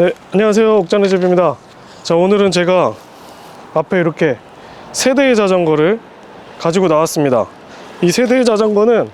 네, 안녕하세요. 옥장의 집입니다. 자, 오늘은 제가 앞에 이렇게 세대의 자전거를 가지고 나왔습니다. 이 세대의 자전거는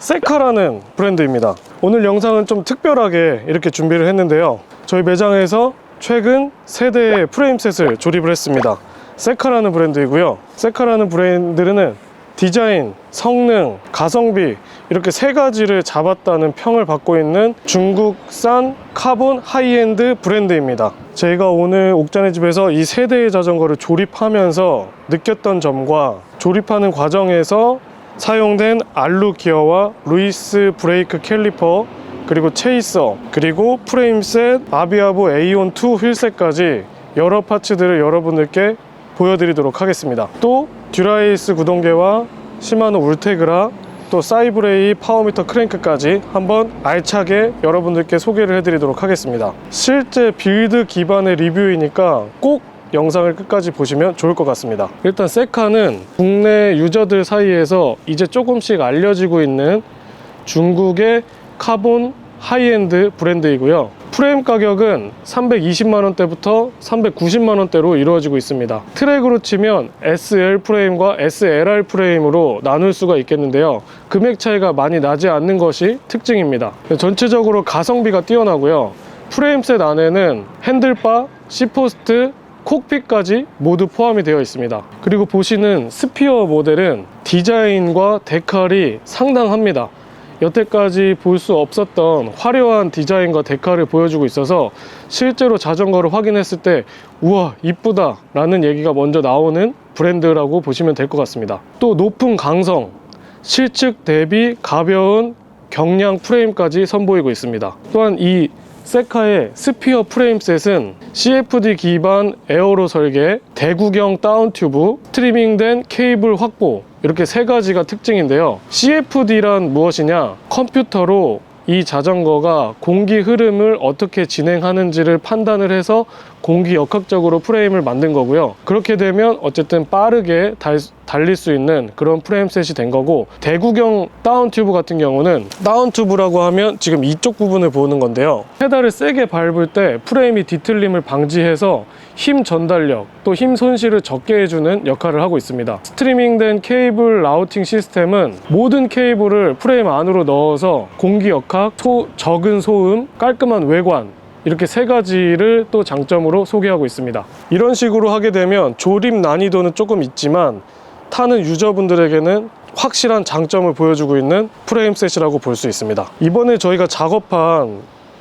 세카라는 브랜드입니다. 오늘 영상은 좀 특별하게 이렇게 준비를 했는데요. 저희 매장에서 최근 세대의 프레임셋을 조립을 했습니다. 세카라는 브랜드이고요. 세카라는 브랜드는 디자인, 성능, 가성비 이렇게 세 가지를 잡았다는 평을 받고 있는 중국산 카본 하이엔드 브랜드입니다. 저희가 오늘 옥잔의 집에서 이 세 대의 자전거를 조립하면서 느꼈던 점과 조립하는 과정에서 사용된 알루 기어와 루이스 브레이크 캘리퍼 그리고 체이서 그리고 프레임셋 아비아보 A1 2 휠셋까지 여러 파츠들을 여러분들께 보여드리도록 하겠습니다. 또 듀라이스 구동계와 시마노 울테그라 또 사이브레이 파워미터 크랭크까지 한번 알차게 여러분들께 소개를 해드리도록 하겠습니다. 실제 빌드 기반의 리뷰이니까 꼭 영상을 끝까지 보시면 좋을 것 같습니다. 일단 세카는 국내 유저들 사이에서 이제 조금씩 알려지고 있는 중국의 카본 하이엔드 브랜드이고요. 프레임 가격은 320만 원대부터 390만 원대로 이루어지고 있습니다. 트랙으로 치면 SL 프레임과 SLR 프레임으로 나눌 수가 있겠는데요. 금액 차이가 많이 나지 않는 것이 특징입니다. 전체적으로 가성비가 뛰어나고요. 프레임셋 안에는 핸들바, C포스트, 콕핏까지 모두 포함이 되어 있습니다. 그리고 보시는 스피어 모델은 디자인과 데칼이 상당합니다. 여태까지 볼 수 없었던 화려한 디자인과 데칼을 보여주고 있어서 실제로 자전거를 확인했을 때 우와 이쁘다 라는 얘기가 먼저 나오는 브랜드라고 보시면 될 것 같습니다. 또 높은 강성, 실측 대비 가벼운 경량 프레임까지 선보이고 있습니다. 또한 이 세카의 스피어 프레임셋은 CFD 기반 에어로 설계, 대구경 다운 튜브, 트리밍된 케이블 확보 이렇게 세 가지가 특징인데요. CFD란 무엇이냐? 컴퓨터로 이 자전거가 공기 흐름을 어떻게 진행하는지를 판단을 해서 공기 역학적으로 프레임을 만든 거고요. 그렇게 되면 어쨌든 빠르게 달, 달릴 수 있는 그런 프레임셋이 된 거고 대구경 다운 튜브 같은 경우는 다운 튜브라고 하면 지금 이쪽 부분을 보는 건데요. 페달을 세게 밟을 때 프레임이 뒤틀림을 방지해서 힘 전달력 또 힘 손실을 적게 해주는 역할을 하고 있습니다. 스트리밍된 케이블 라우팅 시스템은 모든 케이블을 프레임 안으로 넣어서 공기 역학, 소, 적은 소음, 깔끔한 외관 이렇게 세 가지를 또 장점으로 소개하고 있습니다. 이런 식으로 하게 되면 조립 난이도는 조금 있지만 타는 유저분들에게는 확실한 장점을 보여주고 있는 프레임셋이라고 볼 수 있습니다. 이번에 저희가 작업한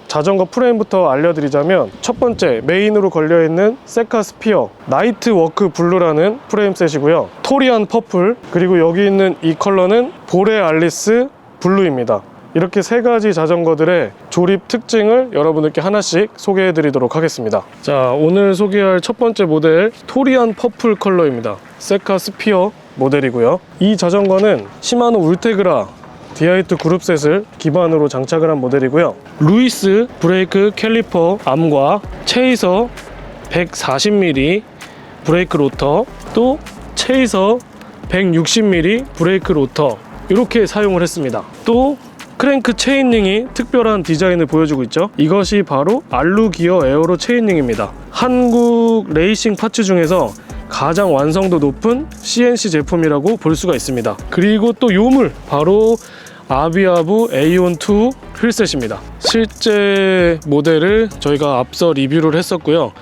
자전거 프레임부터 알려드리자면 첫 번째 메인으로 걸려있는 세카 스피어 나이트 워크 블루라는 프레임셋이고요. 토리안 퍼플 그리고 여기 있는 이 컬러는 보레 알리스 블루입니다. 이렇게 세 가지 자전거들의 조립 특징을 여러분들께 하나씩 소개해 드리도록 하겠습니다. 자, 오늘 소개할 첫 번째 모델 토리안 퍼플 컬러입니다. 세카 스피어 모델이고요. 이 자전거는 시마노 울테그라 디아이트 그룹셋을 기반으로 장착을 한 모델이고요. 루이스 브레이크 캘리퍼 암과 체이서 140mm 브레이크 로터 또 체이서 160mm 브레이크 로터 이렇게 사용을 했습니다. 또 크랭크 체인링이 특별한 디자인을 보여주고 있죠. 이것이 바로 알루 기어 에어로 체인링입니다. 한국 레이싱 파츠 중에서 가장 완성도 높은 CNC 제품이라고 볼 수가 있습니다. 그리고 또 요물 바로 아비아부 A12 휠셋입니다. 실제 모델을 저희가 앞서 리뷰를 했었고요.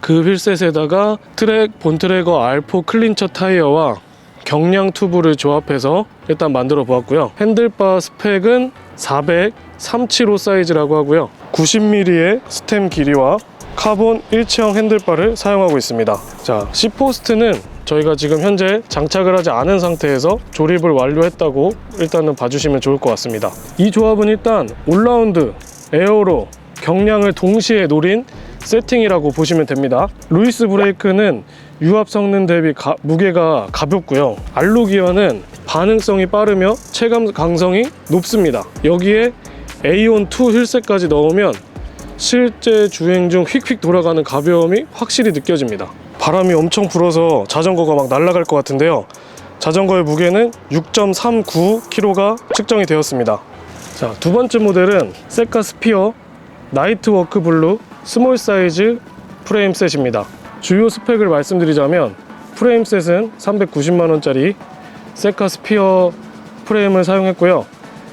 그 휠셋에다가 트랙 본트래거 R4 클린처 타이어와 경량 튜브를 조합해서 일단 만들어 보았고요. 핸들바 스펙은 400-375 사이즈라고 하고요. 90mm의 스템 길이와 카본 일체형 핸들바를 사용하고 있습니다. 자, C포스트는 저희가 지금 현재 장착을 하지 않은 상태에서 조립을 완료했다고 일단은 봐주시면 좋을 것 같습니다. 이 조합은 일단 올라운드, 에어로, 경량을 동시에 노린 세팅이라고 보시면 됩니다. 루이스 브레이크는 유압 성능 대비 가- 무게가 가볍고요. 알로 기어는 반응성이 빠르며 체감 강성이 높습니다. 여기에 A1 2 휠셋까지 넣으면 실제 주행 중 휙휙 돌아가는 가벼움이 확실히 느껴집니다. 바람이 엄청 불어서 자전거가 막 날아갈 것 같은데요. 자전거의 무게는 6.39kg가 측정이 되었습니다. 자, 두 번째 모델은 세카 스피어 나이트 워크 블루 스몰 사이즈 프레임 셋입니다. 주요 스펙을 말씀드리자면 프레임 셋은 390만원짜리 세카 스피어 프레임을 사용했고요.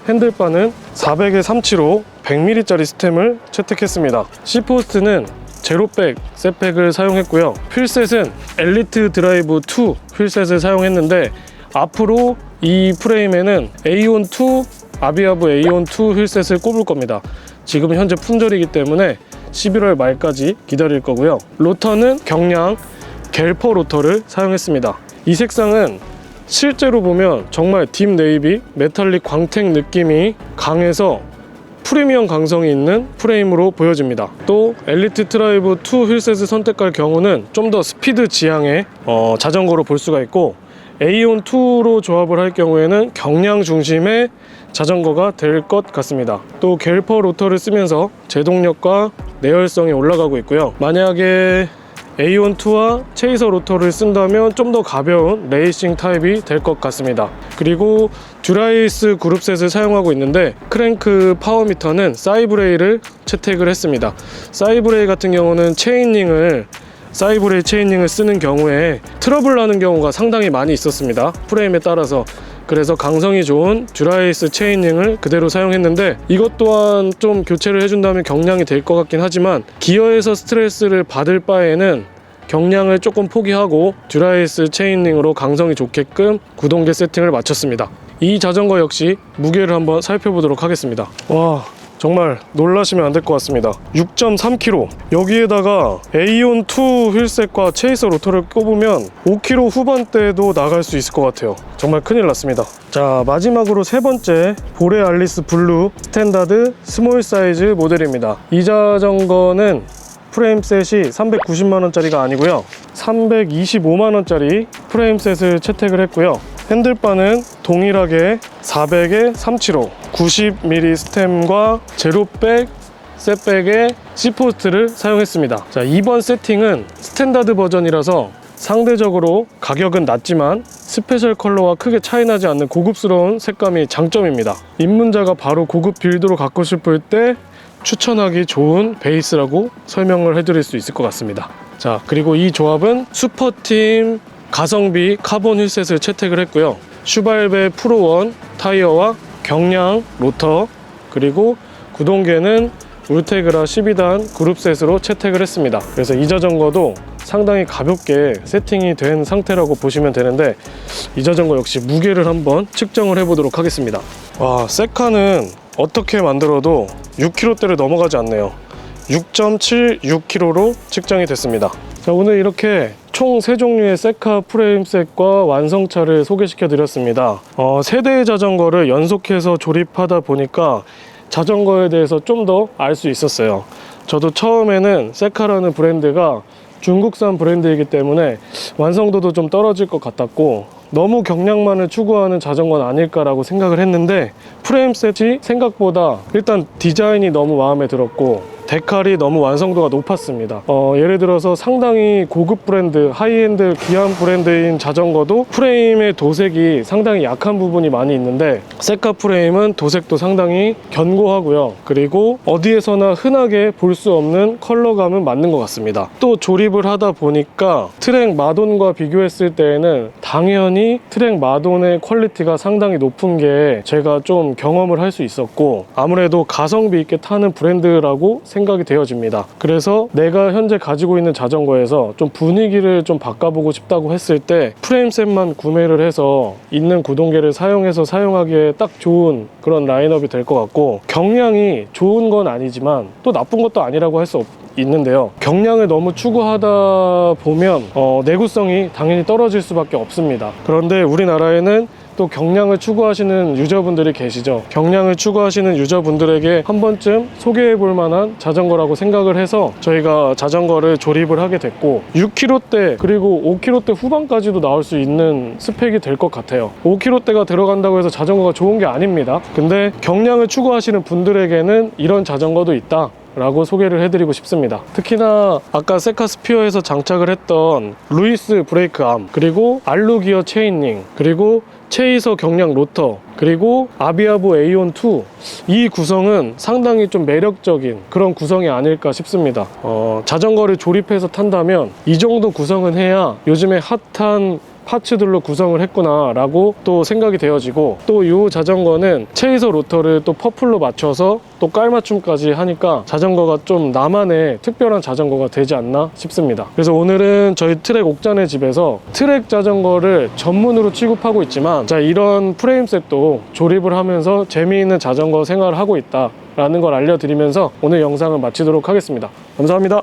핸들바는 400에 37호 100mm짜리 스템을 채택했습니다. C포스트는 제로백 셋팩을 사용했고요. 휠셋은 엘리트 드라이브 2 휠셋을 사용했는데 앞으로 이 프레임에는 A1 2 아비아브 A1 2 휠셋을 꼽을 겁니다. 지금 현재 품절이기 때문에 11월 말까지 기다릴 거고요. 로터는 경량 갤퍼 로터를 사용했습니다. 이 색상은 실제로 보면 정말 딥 네이비 메탈릭 광택 느낌이 강해서 프리미엄 강성이 있는 프레임으로 보여집니다. 또 엘리트 트라이브 2 휠셋을 선택할 경우는 좀 더 스피드 지향의 어, 자전거로 볼 수가 있고 A1 2로 조합을 할 경우에는 경량 중심의 자전거가 될 것 같습니다. 또 갤퍼 로터를 쓰면서 제동력과 내열성이 올라가고 있고요. 만약에 A12와 체이서 로터를 쓴다면 좀 더 가벼운 레이싱 타입이 될 것 같습니다. 그리고 듀라이스 그룹셋을 사용하고 있는데 크랭크 파워미터는 사이브레이를 채택을 했습니다. 사이브레이 같은 경우는 체인링을 사이브레이 체인링을 쓰는 경우에 트러블 나는 경우가 상당히 많이 있었습니다. 프레임에 따라서 그래서 강성이 좋은 듀라이스 체인링을 그대로 사용했는데 이것 또한 좀 교체를 해준다면 경량이 될 것 같긴 하지만 기어에서 스트레스를 받을 바에는 경량을 조금 포기하고 듀라이스 체인링으로 강성이 좋게끔 구동계 세팅을 마쳤습니다. 이 자전거 역시 무게를 한번 살펴보도록 하겠습니다. 와 정말 놀라시면 안 될 것 같습니다. 6.3kg 여기에다가 A1 2 휠셋과 체이서 로터를 꼽으면 5kg 후반대도 나갈 수 있을 것 같아요. 정말 큰일 났습니다. 자 마지막으로 세 번째 보레 알리스 블루 스탠다드 스몰 사이즈 모델입니다. 이 자전거는 프레임 셋이 390만원짜리가 아니고요. 325만원짜리 프레임 셋을 채택을 했고요. 핸들바는 동일하게 400에 375 90mm 스템과 제로백 셋백의 C포스트를 사용했습니다. 자 이번 세팅은 스탠다드 버전이라서 상대적으로 가격은 낮지만 스페셜 컬러와 크게 차이나지 않는 고급스러운 색감이 장점입니다. 입문자가 바로 고급 빌드로 갖고 싶을 때 추천하기 좋은 베이스라고 설명을 해드릴 수 있을 것 같습니다. 자, 그리고 이 조합은 슈퍼팀 가성비 카본 휠셋을 채택을 했고요. 슈발베 프로원 타이어와 경량 로터 그리고 구동계는 울테그라 12단 그룹셋으로 채택을 했습니다. 그래서 이 자전거도 상당히 가볍게 세팅이 된 상태라고 보시면 되는데 이 자전거 역시 무게를 한번 측정을 해보도록 하겠습니다. 와, 세카는 어떻게 만들어도 6kg대를 넘어가지 않네요. 6.76kg로 측정이 됐습니다. 자, 오늘 이렇게 총세 종류의 세카 프레임셋과 완성차를 소개시켜 드렸습니다. 어, 세대의 자전거를 연속해서 조립하다 보니까 자전거에 대해서 좀 더 알 수 있었어요. 저도 처음에는 세카라는 브랜드가 중국산 브랜드이기 때문에 완성도도 좀 떨어질 것 같았고 너무 경량만을 추구하는 자전거는 아닐까라고 생각을 했는데 프레임 셋이 생각보다 일단 디자인이 너무 마음에 들었고 데칼이 너무 완성도가 높았습니다. 어, 예를 들어서 상당히 고급 브랜드, 하이엔드 귀한 브랜드인 자전거도 프레임의 도색이 상당히 약한 부분이 많이 있는데 세카 프레임은 도색도 상당히 견고하고요. 그리고 어디에서나 흔하게 볼 수 없는 컬러감은 맞는 것 같습니다. 또 조립을 하다 보니까 트랙 마돈과 비교했을 때에는 당연히 트랙 마돈의 퀄리티가 상당히 높은 게 제가 좀 경험을 할 수 있었고 아무래도 가성비 있게 타는 브랜드라고 생각 이 되어집니다. 그래서 내가 현재 가지고 있는 자전거에서 좀 분위기를 좀 바꿔보고 싶다고 했을 때 프레임셋만 구매를 해서 있는 구동계를 사용해서 사용하기에 딱 좋은 그런 라인업이 될 것 같고 경량이 좋은 건 아니지만 또 나쁜 것도 아니라고 할 수 없. 있는데요. 경량을 너무 추구하다 보면 어, 내구성이 당연히 떨어질 수밖에 없습니다. 그런데 우리나라에는 또 경량을 추구하시는 유저분들이 계시죠. 경량을 추구하시는 유저분들에게 한 번쯤 소개해 볼 만한 자전거라고 생각을 해서 저희가 자전거를 조립을 하게 됐고 6kg대 그리고 5kg대 후반까지도 나올 수 있는 스펙이 될 것 같아요. 5kg대가 들어간다고 해서 자전거가 좋은 게 아닙니다. 근데 경량을 추구하시는 분들에게는 이런 자전거도 있다. 라고 소개를 해드리고 싶습니다. 특히나 아까 세카스피어에서 장착을 했던 루이스 브레이크 암 그리고 알루 기어 체인링 그리고 체이서 경량 로터 그리고 아비아보 A1 2이 구성은 상당히 좀 매력적인 그런 구성이 아닐까 싶습니다. 어, 자전거를 조립해서 탄다면 이 정도 구성은 해야 요즘에 핫한 파츠들로 구성을 했구나라고 또 생각이 되어지고 또 이 자전거는 체이서 로터를 또 퍼플로 맞춰서 또 깔맞춤까지 하니까 자전거가 좀 나만의 특별한 자전거가 되지 않나 싶습니다. 그래서 오늘은 저희 트랙 옥잔의 집에서 트랙 자전거를 전문으로 취급하고 있지만 자 이런 프레임셋도 조립을 하면서 재미있는 자전거 생활을 하고 있다 라는 걸 알려드리면서 오늘 영상을 마치도록 하겠습니다. 감사합니다.